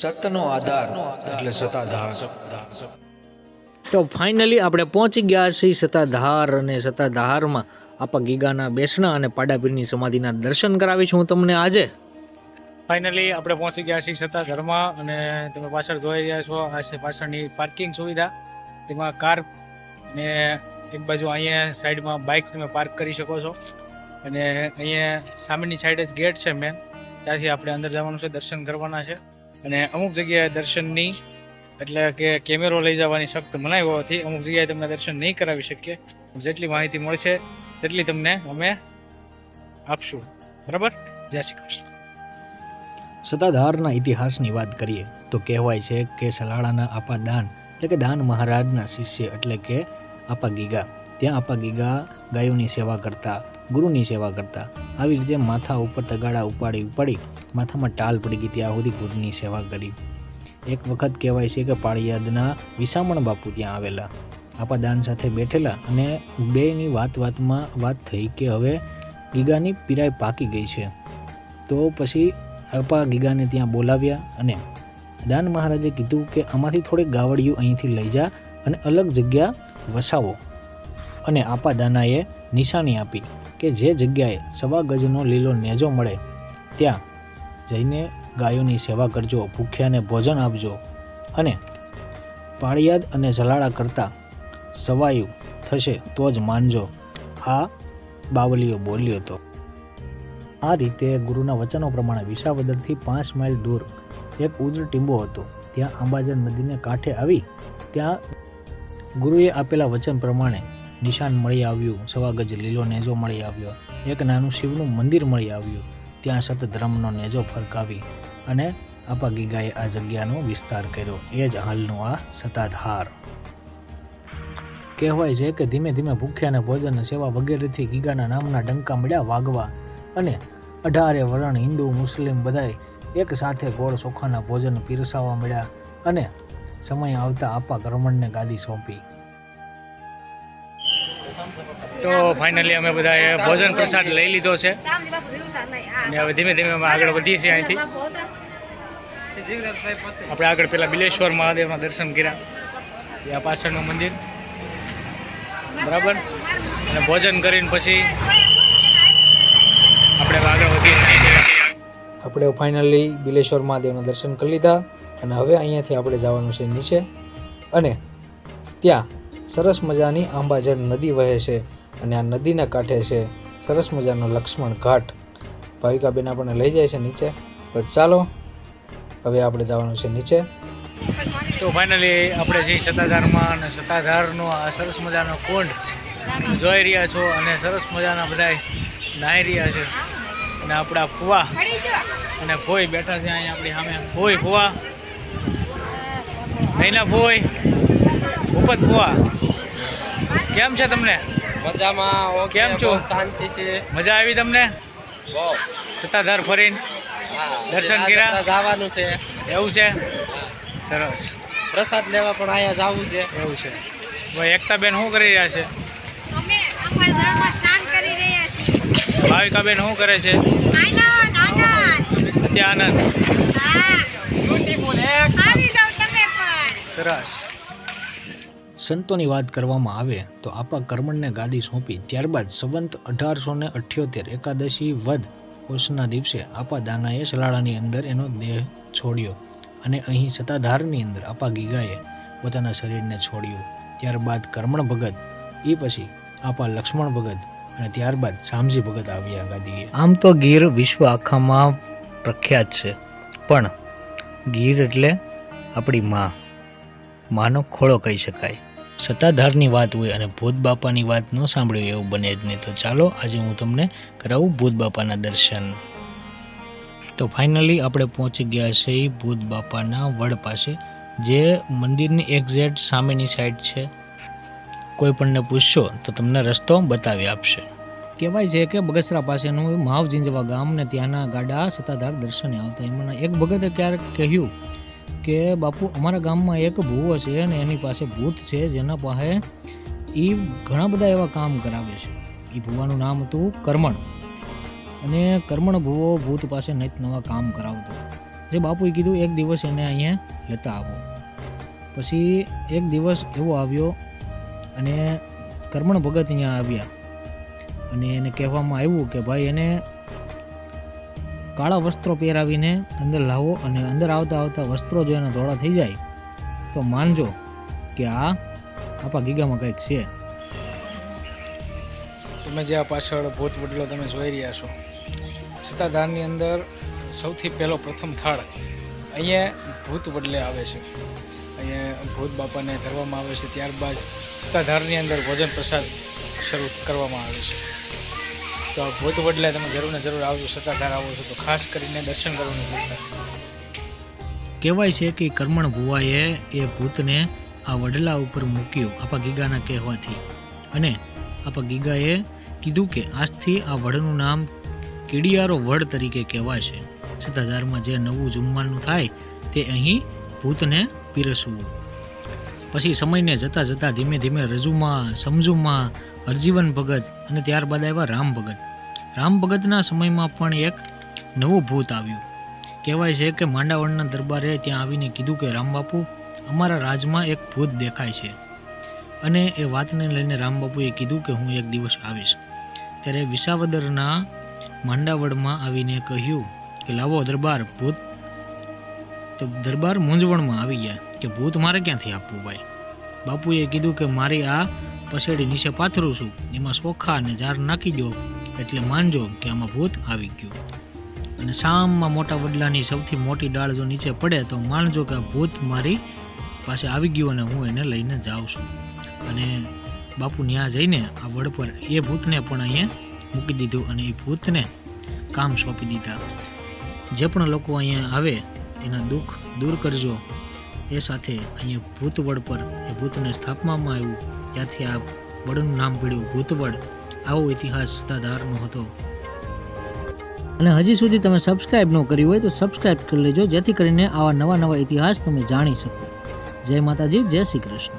સતનો આધાર એટલે સતાધાર તો ફાઇનલી આપણે પહોંચી ગયા છીએ સત્તાધાર અને સતાધારમાં આપા ગીગાના બેસણા અને પાડાપીરની સમાધિના દર્શન કરાવીશ હું તમને આજે. ફાઇનલી આપણે પહોંચી ગયા છીએ સતાધારમાં અને તમે પાછળ જોઈ રહ્યા છો આ છે પાછળની પાર્કિંગ સુવિધા. તેમાં કાર ને એક બાજુ અહીંયા સાઈડમાં બાઇક તમે પાર્ક કરી શકો છો. અને અહીંયા સામેની સાઈડ જ ગેટ છે મેન ત્યાંથી આપણે અંદર જવાનું છે દર્શન કરવાના છે. અને અમુક જગ્યાએ દર્શનની એટલે કે કેમેરો લઈ જવાની સખ્ત મનાઈ હોવાથી અમુક જગ્યાએ તમને દર્શન નહીં કરાવી શકીએ. જેટલી માહિતી મળશે, તેટલી તમને અમે આપશું. બરાબર? જય શ્રી કૃષ્ણ. સત્તાધારના ઇતિહાસની વાત કરીએ, તો કહેવાય છે કે સલાળાના આપા દાન, એટલે કે દાન મહારાજના શિષ્ય એટલે કે આપા ગીગા. ત્યાં આપા ગીગા ગાયોની સેવા કરતા ગુરુની સેવા કરતા. આવી રીતે માથા ઉપર તગાડા ઉપાડી ઉપાડી માથામાં ટાલ પડી ગઈ ત્યાં સુધી ગુરુની સેવા કરી. એક વખત કહેવાય છે કે પાળિયાદના વિસામણ બાપુ ત્યાં આવેલા. આપા દાન સાથે બેઠેલા અને બેની વાત વાતમાં વાત થઈ કે હવે ગીગાની પીરાઈ પાકી ગઈ છે. તો પછી આપા ગીગાને ત્યાં બોલાવ્યા અને દાન મહારાજે કીધું કે આમાંથી થોડીક ગાવડિયું અહીંથી લઈ જા અને અલગ જગ્યા વસાવો. અને આપા દાનાએ નિશાની આપી. કે જે જગ્યાએ સવા ગજનો લીલો નેજો મળે, ત્યાં જઈને ગાયોની સેવા કરજો, ભૂખ્યાને ભોજન આપજો અને પાળિયાદ અને ઝલાળા કરતા સવાયું થશે તો જ માનજો. આ બાવલીઓ બોલ્યો હતો. આ રીતે ગુરુના વચનો પ્રમાણે વિસાવદરથી પાંચ માઇલ દૂર એક ઉજ્ર ટીંબો હતો. ત્યાં આંબાજન નદીને કાંઠે આવી ત્યાં ગુરુએ આપેલા વચન પ્રમાણે નિશાન મળી આવ્યું સવા ગજ લીલો નેજો મળી આવ્યો. એક નાનું શિવનું મંદિર મળી આવ્યું. ત્યાં સતધર્મનો નેજો ફરકાવી અને આપા આ જગ્યાનો વિસ્તાર કર્યો. એ જ હાલનું આ સતાધાર. કહેવાય છે કે ધીમે ધીમે ભૂખ્યાને ભોજન સેવા વગેરેથી ગીગાના નામના ડંકા મળ્યા વાગવા અને અઢારે વરણ હિન્દુ, મુસ્લિમ બધાએ એક સાથે ગોળ ચોખાના ભોજન પીરસાવા મળ્યા અને સમય આવતા આપા કરમણને ગાદી સોંપી. તો ફાઇનલી અમે બધાએ ભોજન પ્રસાદ લઈ લીધો છે. અને હવે ધીમે ધીમે અમે આગળ વધીએ છીએ અહીંથી. આપણે આગળ પેલા બિલેશ્વર મહાદેવના દર્શન કર્યા. ત્યાં પાછળનું મંદિર. બરાબર? અને ભોજન કરીને પછી આપણે આગળ વધીએ છીએ આપણે ફાઇનલી બિલેશ્વર મહાદેવના દર્શન કરી લીધા અને હવે અહીંયાથી આપણે જવાનું છે નીચે. અને ત્યાં સરસ મજાની આંબાજર નદી વહે છે. અને આ નદીના કાંઠે છે સરસ મજાનો લક્ષ્મણ ઘાટ. ભાવિકાબેન આપણને લઈ જાય છે નીચે. તો ચાલો, હવે આપણે જવાનું છે નીચે. તો ફાઇનલી આપણે જે સત્તાધારમાં અને સત્તાધારનો આ સરસ મજાનો કુંડ જોઈ રહ્યા છો અને સરસ મજાના બધા નાહી રહ્યા છે. અને આપણા ફુવા અને ફોઈ બેઠા છે અહીંયા આપણી સામે. ફોઈ, ફુવા. નૈના ફોઈ. ભૂપત ફુવા. કેમ છે તમને? મજામાં ઓકે કેમ છો? શાંતિ છે. મજા આવી તમને? બહુ. સત્તાધાર ફરીને? હા દર્શન કર્યા? જવાનું છે. એવું છે? સરસ. પ્રસાદ લેવા પણ અહીંયા જવું છે. એવું છે. ભાઈ એકતાબેન શું કરી રહ્યા છે? અમે અમારા ધર્મમાં સ્નાન કરી રહ્યા છીએ. ભાવિકાબેન શું કરે છે? અત્યારે આનંદ. હા. આવી જાવ તમે પણ. સરસ. સંતોની વાત કરવામાં આવે તો આપા કર્મણને ગાદી સોંપી ત્યારબાદ સંવંત અઢારસો ને અઠ્યોતેર એકાદશી વધ કોષના દિવસે આપા દાનાએ સલાળાની અંદર એનો દેહ છોડ્યો અને અહીં સતાધારની અંદર આપા ગીગાએ પોતાના શરીરને છોડ્યું. ત્યારબાદ કર્મણ ભગત એ પછી આપા લક્ષ્મણ ભગત અને ત્યારબાદ શામજી ભગત આવ્યા ગાદીએ. આમ તો ગીર વિશ્વ આખામાં પ્રખ્યાત છે, પણ ગીર એટલે આપણી માં. માનો ખોળો કહી શકાય. સત્તાધારની વાત હોય અને ભૂત બાપાની વાત ન સાંભળ્યું એવું બને જ નહીં. તો ચાલો, આજે હું તમને કરાવું ભૂત બાપાના દર્શન. તો ફાઇનલી આપણે પહોંચી ગયા છે ભૂત બાપાના વડ પાસે, જે મંદિરની એક્ઝેક્ટ સામેની સાઈડ છે. કોઈ પણને પૂછશો તો તમને રસ્તો બતાવી આપશે. કહેવાય છે કે બગસરા પાસેનું માવ જીંજવા ગામ ને ત્યાંના ગાડા સત્તાધાર દર્શને આવતા. એમના એક ભગતે ક્યારેક કહ્યું કે બાપુ, અમારા ગામમાં એક ભૂવો છે અને એની પાસે ભૂત છે, જેના પાસે એ ઘણા બધા એવા કામ કરાવે છે. એ ભૂવાનું નામ હતું કર્મણ. અને કર્મણ ભૂવો ભૂત પાસે નિત નવા કામ કરાવતો. જે બાપુએ કીધું, એક દિવસ એને અહીંયા લેતા આવો. પછી એક દિવસ એવો આવ્યો અને કર્મણ ભગત અહીંયા આવ્યા. અને એને કહેવામાં આવ્યું કે, ભાઈ, એને કાળા વસ્ત્રો પહેરાવીને અંદર લાવો અને અંદર આવતા આવતા વસ્ત્રો જો એના ધોળા થઈ જાય, તો માનજો કે આ આપા ગીગામાં કંઈક છે. તમે જે આ પાછળ ભૂત વડલો તમે જોઈ રહ્યા છો, સત્તાધારની અંદર સૌથી પહેલો પ્રથમ થાળ અહીંયા ભૂત વડલે આવે છે. અહીંયા ભૂત બાપાને ધરવામાં આવે છે, ત્યારબાદ સત્તાધારની અંદર ભોજન પ્રસાદ શરૂ કરવામાં આવે છે. તો ભૂત વડલે તમે જરૂર ને જરૂર આવજો, સત્તાધાર આવો છો તો ખાસ કરીને દર્શન કરવાનું કહેવાય છે કે કર્મણ ભુવાએ એ ભૂતને આ વડલા ઉપર મૂક્યો આપા ગીગાના કહેવાથી. અને આપા ગીગાએ કીધું કે આજથી આ વડનું નામ કીડિયારો વડ તરીકે કહેવાશે સત્તાધારમાં જે નવું જમવાનું થાય તે અહીં ભૂતને પીરસવું. પછી સમયને જતાં જતાં ધીમે ધીમે રજુમાં, સમજુમાં, હરજીવન ભગત અને ત્યારબાદ આવ્યા રામ ભગત. રામ ભગતના સમયમાં પણ એક નવું ભૂત આવ્યું. કહેવાય છે કે માંડાવળના દરબારે ત્યાં આવીને કીધું કે રામબાપુ અમારા રાજમાં એક ભૂત દેખાય છે. અને એ વાતને લઈને રામબાપુએ કીધું કે, હું એક દિવસ આવીશ. ત્યારે વિસાવદરના માંડાવળમાં આવીને કહ્યું કે, લાવો દરબાર ભૂત. તો દરબાર મૂંઝવણમાં આવી ગયા. કે ભૂત મારે ક્યાંથી આપવું ભાઈ? બાપુએ કીધું કે મારી આ પસેડી નીચે પાથરું છું, એમાં સોખા અને જાર નાખી દો, એટલે માનજો કે આમાં ભૂત આવી ગયું. અને સામમાં મોટા વડલાની સૌથી મોટી ડાળ જો નીચે પડે, તો માનજો કે ભૂત મારી પાસે આવી ગયું અને હું એને લઈને જાઉં છું. અને બાપુ ત્યાં જઈને આ વડ પર એ ભૂતને પણ અહીંયા મૂકી દીધું અને એ ભૂતને કામ સોંપી દીધા. જે પણ લોકો અહીંયા આવે, એના દુઃખ દૂર કરજો. એ સાથે અહીંયા ભૂતવડ પર, એ ભૂતને સ્થાપવામાં આવ્યું. ત્યાંથી આ વડનું નામ પડ્યું ભૂતવડ. આવો ઇતિહાસ સત્તાધારનો હતો. અને હજી સુધી તમે સબસ્ક્રાઈબ ન કરી હોય તો સબસ્ક્રાઈબ કરી લેજો, જેથી કરીને આવા નવા નવા ઇતિહાસ તમે જાણી શકો. જય માતાજી, જય શ્રી કૃષ્ણ.